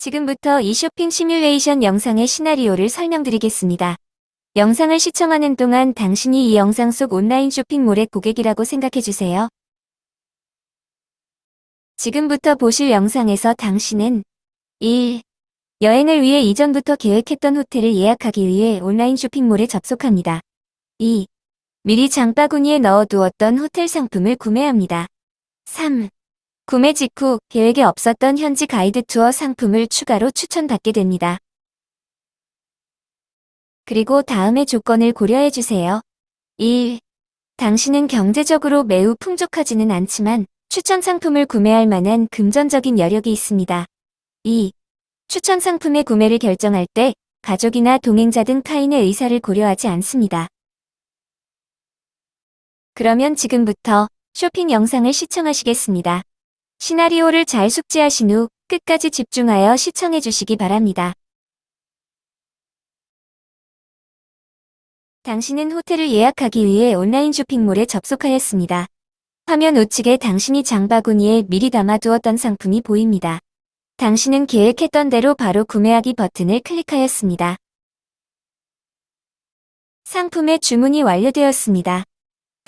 지금부터 이 쇼핑 시뮬레이션 영상의 시나리오를 설명드리겠습니다. 영상을 시청하는 동안 당신이 이 영상 속 온라인 쇼핑몰의 고객이라고 생각해주세요. 지금부터 보실 영상에서 당신은 1. 여행을 위해 이전부터 계획했던 호텔을 예약하기 위해 온라인 쇼핑몰에 접속합니다. 2. 미리 장바구니에 넣어두었던 호텔 상품을 구매합니다. 3. 구매 직후 계획에 없었던 현지 가이드 투어 상품을 추가로 추천받게 됩니다. 그리고 다음의 조건을 고려해 주세요. 1. 당신은 경제적으로 매우 풍족하지는 않지만 추천 상품을 구매할 만한 금전적인 여력이 있습니다. 2. 추천 상품의 구매를 결정할 때 가족이나 동행자 등 타인의 의사를 고려하지 않습니다. 그러면 지금부터 쇼핑 영상을 시청하시겠습니다. 시나리오를 잘 숙지하신 후 끝까지 집중하여 시청해 주시기 바랍니다. 당신은 호텔을 예약하기 위해 온라인 쇼핑몰에 접속하였습니다. 화면 우측에 당신이 장바구니에 미리 담아두었던 상품이 보입니다. 당신은 계획했던 대로 바로 구매하기 버튼을 클릭하였습니다. 상품의 주문이 완료되었습니다.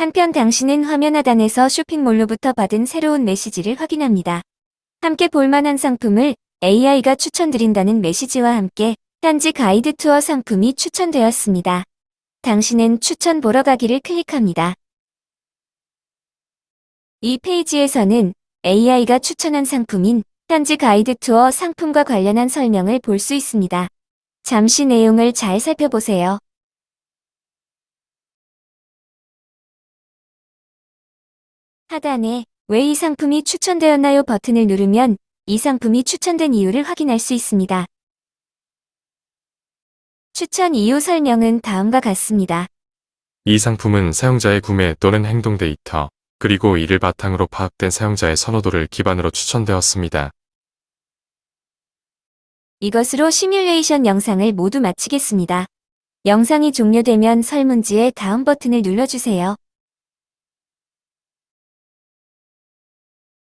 한편 당신은 화면 하단에서 쇼핑몰로부터 받은 새로운 메시지를 확인합니다. 함께 볼만한 상품을 AI가 추천드린다는 메시지와 함께 현지 가이드 투어 상품이 추천되었습니다. 당신은 추천 보러 가기를 클릭합니다. 이 페이지에서는 AI가 추천한 상품인 현지 가이드 투어 상품과 관련한 설명을 볼 수 있습니다. 잠시 내용을 잘 살펴보세요. 하단에 왜 이 상품이 추천되었나요 버튼을 누르면 이 상품이 추천된 이유를 확인할 수 있습니다. 추천 이유 설명은 다음과 같습니다. 이 상품은 사용자의 구매 또는 행동 데이터, 그리고 이를 바탕으로 파악된 사용자의 선호도를 기반으로 추천되었습니다. 이것으로 시뮬레이션 영상을 모두 마치겠습니다. 영상이 종료되면 설문지의 다음 버튼을 눌러주세요.